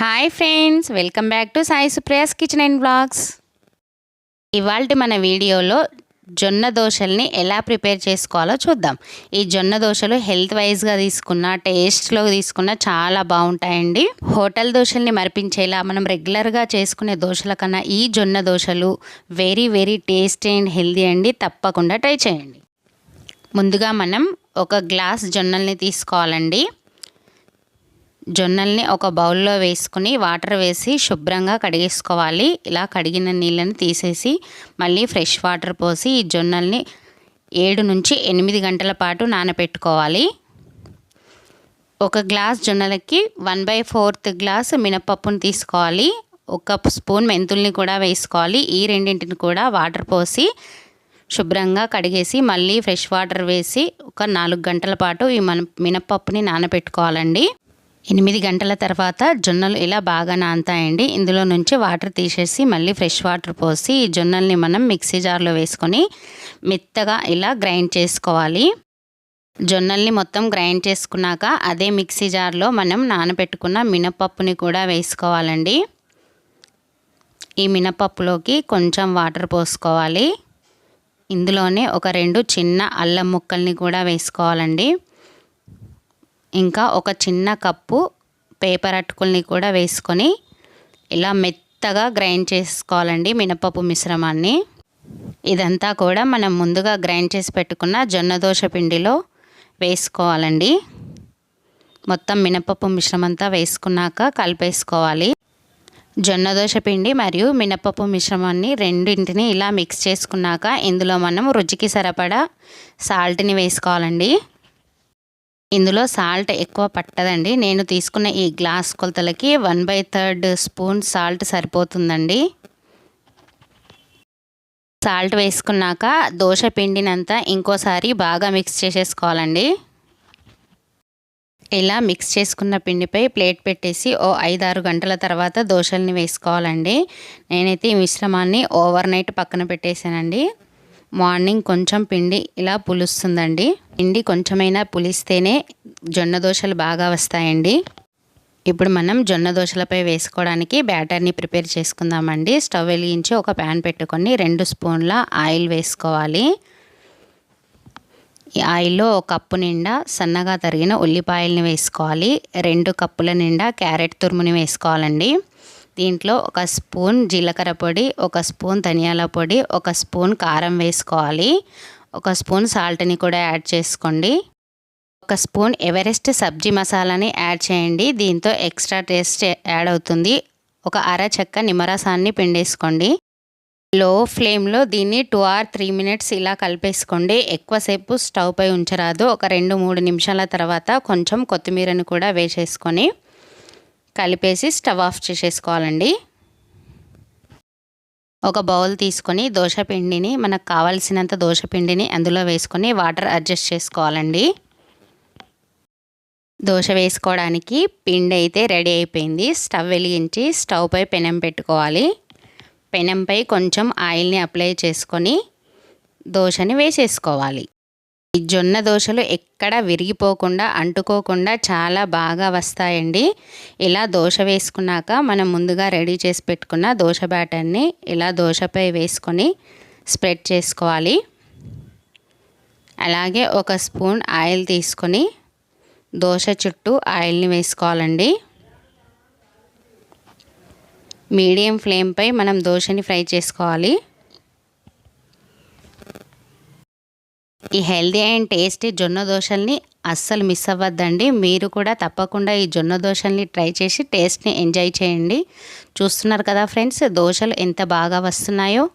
Hi friends welcome back to Sai Supriya's kitchen and blogs ఇవాళ మన వీడియోలో జొన్న దోశల్ని ఎలా ప్రిపేర్ చేసుకోవాలో చూద్దాం. ఈ జొన్న దోశలు హెల్త్ వైజ్గా తీసుకున్న టేస్ట్లో తీసుకున్న చాలా బాగుంటాయండి. హోటల్ దోశల్ని మరిపించేలా మనం రెగ్యులర్గా చేసుకునే దోశల కన్నా ఈ జొన్న దోశలు very very tasty and healthy అండి. తప్పకుండా ట్రై చేయండి. ముందుగా మనం ఒక గ్లాస్ జొన్నల్ని తీసుకోవాలండి. జొన్నల్ని ఒక బౌల్లో వేసుకుని వాటర్ వేసి శుభ్రంగా కడిగేసుకోవాలి. ఇలా కడిగిన నీళ్ళని తీసేసి మళ్ళీ ఫ్రెష్ వాటర్ పోసి ఈ జొన్నల్ని ఏడు నుంచి ఎనిమిది గంటల పాటు నానబెట్టుకోవాలి ఒక గ్లాస్ జొన్నలకి వన్ బై ఫోర్త్ గ్లాస్ మినపప్పును తీసుకోవాలి. ఒక స్పూన్ మెంతుల్ని కూడా వేసుకోవాలి. ఈ రెండింటిని కూడా వాటర్ పోసి శుభ్రంగా కడిగేసి మళ్ళీ ఫ్రెష్ వాటర్ వేసి ఒక నాలుగు గంటల పాటు ఈ మన మినపప్పుని నానబెట్టుకోవాలండి ఎనిమిది గంటల తర్వాత జొన్నలు ఇలా బాగా నానతాయండి. ఇందులో నుంచి వాటర్ తీసేసి మళ్ళీ ఫ్రెష్ వాటర్ పోసి ఈ జొన్నల్ని మనం మిక్సీ జార్లో వేసుకొని మెత్తగా ఇలా గ్రైండ్ చేసుకోవాలి. జొన్నల్ని మొత్తం గ్రైండ్ చేసుకున్నాక అదే మిక్సీ జార్లో మనం నానబెట్టుకున్న మినపప్పుని కూడా వేసుకోవాలండి. ఈ మినపప్పులోకి కొంచెం వాటర్ పోసుకోవాలి. ఇందులోనే ఒక రెండు చిన్న అల్లం ముక్కల్ని కూడా వేసుకోవాలండి. ఇంకా ఒక చిన్న కప్పు పేపర్ అటుకుల్ని కూడా వేసుకొని ఇలా మెత్తగా గ్రైండ్ చేసుకోవాలండి మినపప్పు మిశ్రమాన్ని. ఇదంతా కూడా మనం ముందుగా గ్రైండ్ చేసి పెట్టుకున్న జొన్న దోశ పిండిలో వేసుకోవాలండి. మొత్తం మినపప్పు మిశ్రమంతా వేసుకున్నాక కలిపేసుకోవాలి. జొన్న దోశ పిండి మరియు మినపప్పు మిశ్రమాన్ని రెండింటిని ఇలా మిక్స్ చేసుకున్నాక ఇందులో మనం రుచికి సరిపడా సాల్ట్ని వేసుకోవాలండి. ఇందులో సాల్ట్ ఎక్కువ పట్టదండి. నేను తీసుకున్న ఈ glass కొలతలకి one by third spoon salt సరిపోతుందండి. సాల్ట్ వేసుకున్నాక దోశ పిండినంతా ఇంకోసారి బాగా మిక్స్ చేసేసుకోవాలండి. ఇలా మిక్స్ చేసుకున్న పిండిపై ప్లేట్ పెట్టేసి ఓ ఐదారు గంటల తర్వాత దోశల్ని వేసుకోవాలండి. నేనైతే ఈ మిశ్రమాన్ని ఓవర్ నైట్ పక్కన పెట్టేశానండి. మార్నింగ్ కొంచెం పిండి ఇలా పులుస్తుందండి. పిండి కొంచెమైనా పులిస్తేనే జొన్న దోశలు బాగా వస్తాయండి. ఇప్పుడు మనం జొన్న దోశలపై వేసుకోవడానికి బ్యాటర్ని ప్రిపేర్ చేసుకుందామండి. స్టవ్ వెలిగించి ఒక ప్యాన్ పెట్టుకొని రెండు స్పూన్ల ఆయిల్ వేసుకోవాలి. ఈ ఆయిల్లో ఒక కప్పు నిండా సన్నగా తరిగిన ఉల్లిపాయల్ని వేసుకోవాలి. రెండు కప్పుల నిండా క్యారెట్ తురుముని వేసుకోవాలండి. దీంట్లో ఒక స్పూన్ జీలకర్ర పొడి ఒక స్పూన్ ధనియాల పొడి ఒక స్పూన్ కారం వేసుకోవాలి. ఒక స్పూన్ సాల్ట్ని కూడా యాడ్ చేసుకోండి. ఒక స్పూన్ ఎవరెస్ట్ సబ్జీ మసాలాని యాడ్ చేయండి. దీంతో ఎక్స్ట్రా టేస్ట్ యాడ్ అవుతుంది. ఒక అర చెక్క నిమ్మరసాన్ని పిండేసుకోండి. లో ఫ్లేమ్లో దీన్ని టూ ఆర్ త్రీ మినిట్స్ ఇలా కలిపేసుకోండి. ఎక్కువసేపు స్టవ్ పై ఉంచరాదు. ఒక రెండు మూడు నిమిషాల తర్వాత కొంచెం కొత్తిమీరని కూడా వేసేసుకొని కలిపేసి స్టవ్ ఆఫ్ చేసేసుకోవాలండి. ఒక బౌల్ తీసుకొని దోశ పిండిని మనకు కావాల్సినంత దోశ పిండిని అందులో వేసుకొని వాటర్ అడ్జస్ట్ చేసుకోవాలండి. దోశ వేసుకోవడానికి పిండి అయితే రెడీ అయిపోయింది. స్టవ్ వెలిగించి స్టవ్ పై పెనం పెట్టుకోవాలి. పెనంపై కొంచెం ఆయిల్ని అప్లై చేసుకొని దోశని వేసేసుకోవాలి. ఈ జొన్న దోశలు ఎక్కడ విరిగిపోకుండా అంటుకోకుండా చాలా బాగా వస్తాయండి. ఇలా దోశ వేసుకున్నాక మనం ముందుగా రెడీ చేసి పెట్టుకున్న దోశ బ్యాటర్ని ఇలా దోశపై వేసుకొని స్ప్రెడ్ చేసుకోవాలి. అలాగే ఒక స్పూన్ ఆయిల్ తీసుకొని దోశ చుట్టూ ఆయిల్ని వేసుకోవాలండి. మీడియం ఫ్లేమ్పై మనం దోశని ఫ్రై చేసుకోవాలి. ఈ హెల్దీ అండ్ టేస్టీ జొన్న దోశల్ని అస్సలు మిస్ అవ్వద్దండి. మీరు కూడా తప్పకుండా ఈ జొన్న దోశల్ని ట్రై చేసి టేస్ట్ని ఎంజాయ్ చేయండి. చూస్తున్నారు కదా ఫ్రెండ్స్ దోశలు ఎంత బాగా వస్తున్నాయో.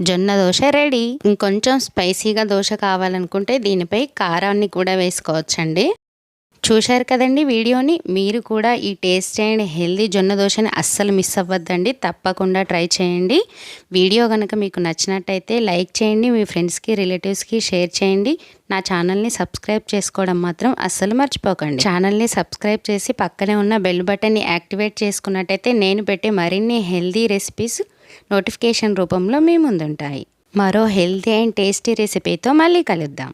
జొన్న దోశ రెడీ. ఇంకొంచెం స్పైసీగా దోశ కావాలనుకుంటే దీనిపై కారాన్ని కూడా వేసుకోవచ్చండి. చూశారు కదండి వీడియోని. మీరు కూడా ఈ టేస్ట్ అండ్ హెల్దీ జొన్న దోశని అస్సలు మిస్ అవ్వద్దండి. తప్పకుండా ట్రై చేయండి. వీడియో కనుక మీకు నచ్చినట్టయితే లైక్ చేయండి మీ ఫ్రెండ్స్కి రిలేటివ్స్కి షేర్ చేయండి. నా ఛానల్ని సబ్స్క్రైబ్ చేసుకోవడం మాత్రం అస్సలు మర్చిపోకండి. ఛానల్ని సబ్స్క్రైబ్ చేసి పక్కనే ఉన్న బెల్ బటన్ని యాక్టివేట్ చేసుకున్నట్టయితే నేను పెట్టే మరిన్ని హెల్దీ రెసిపీస్ నోటిఫికేషన్ రూపంలో మీ ముందుంటాయి. మరో హెల్తీ అండ్ టేస్టీ రెసిపీతో మళ్ళీ కలుద్దాం.